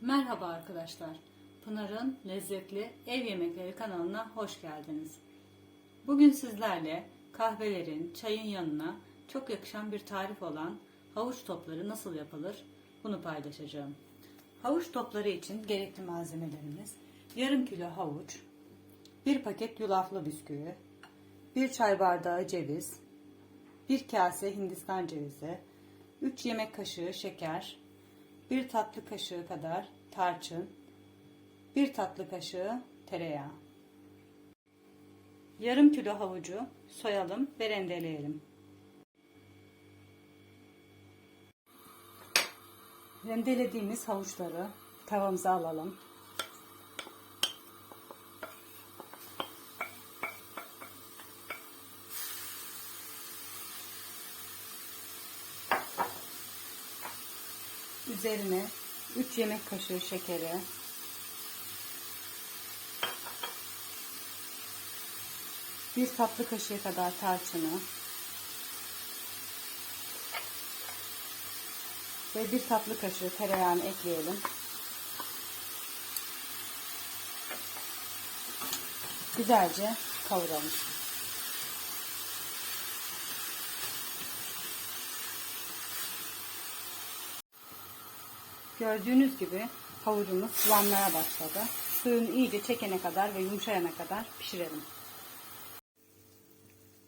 Merhaba arkadaşlar. Pınar'ın lezzetli ev yemekleri kanalına hoş geldiniz. Bugün sizlerle kahvelerin, çayın yanına çok yakışan bir tarif olan havuç topları nasıl yapılır bunu paylaşacağım. Havuç topları için gerekli malzemelerimiz yarım kilo havuç, bir paket yulaflı bisküvi, bir çay bardağı ceviz, bir kase hindistan cevizi, 3 yemek kaşığı şeker, 1 tatlı kaşığı kadar tarçın, 1 tatlı kaşığı tereyağı. Yarım kilo havucu soyalım ve rendeleyelim. Rendelediğimiz havuçları tavamıza alalım. Üzerine 3 yemek kaşığı şekeri, bir tatlı kaşığı kadar tarçını ve bir tatlı kaşığı tereyağını ekleyelim. Güzelce kavuralım. Gördüğünüz gibi havucumuz sulanmaya başladı. Suyunu iyice çekene kadar ve yumuşayana kadar pişirelim.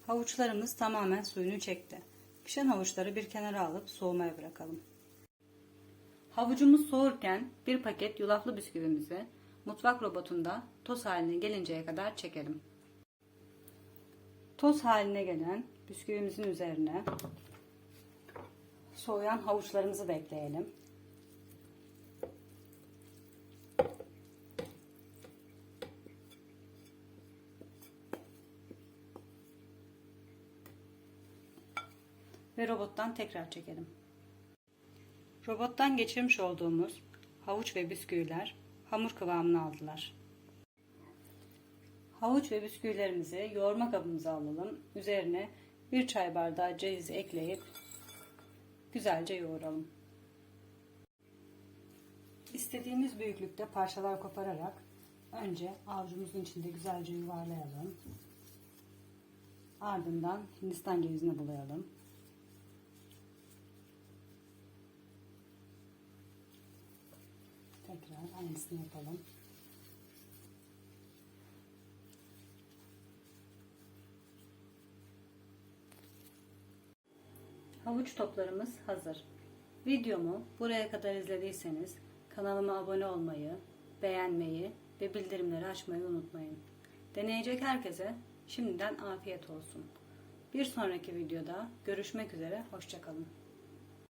Havuçlarımız tamamen suyunu çekti. Pişen havuçları bir kenara alıp soğumaya bırakalım. Havucumuz soğurken bir paket yulaflı bisküvimizi mutfak robotunda toz haline gelinceye kadar çekelim. Toz haline gelen bisküvimizin üzerine soğuyan havuçlarımızı da ekleyelim. Ve robottan tekrar çekelim. Robottan geçirmiş olduğumuz havuç ve bisküviler hamur kıvamını aldılar. Havuç ve bisküvilerimizi yoğurma kabımıza alalım. Üzerine bir çay bardağı cevizi ekleyip güzelce yoğuralım. İstediğimiz büyüklükte parçalar kopararak önce avucumuzun içinde güzelce yuvarlayalım. Ardından hindistan cevizine bulayalım. Tekrar aynısını yapalım. Havuç toplarımız hazır. Videomu buraya kadar izlediyseniz kanalıma abone olmayı, beğenmeyi ve bildirimleri açmayı unutmayın. Deneyecek herkese şimdiden afiyet olsun. Bir sonraki videoda görüşmek üzere, hoşçakalın.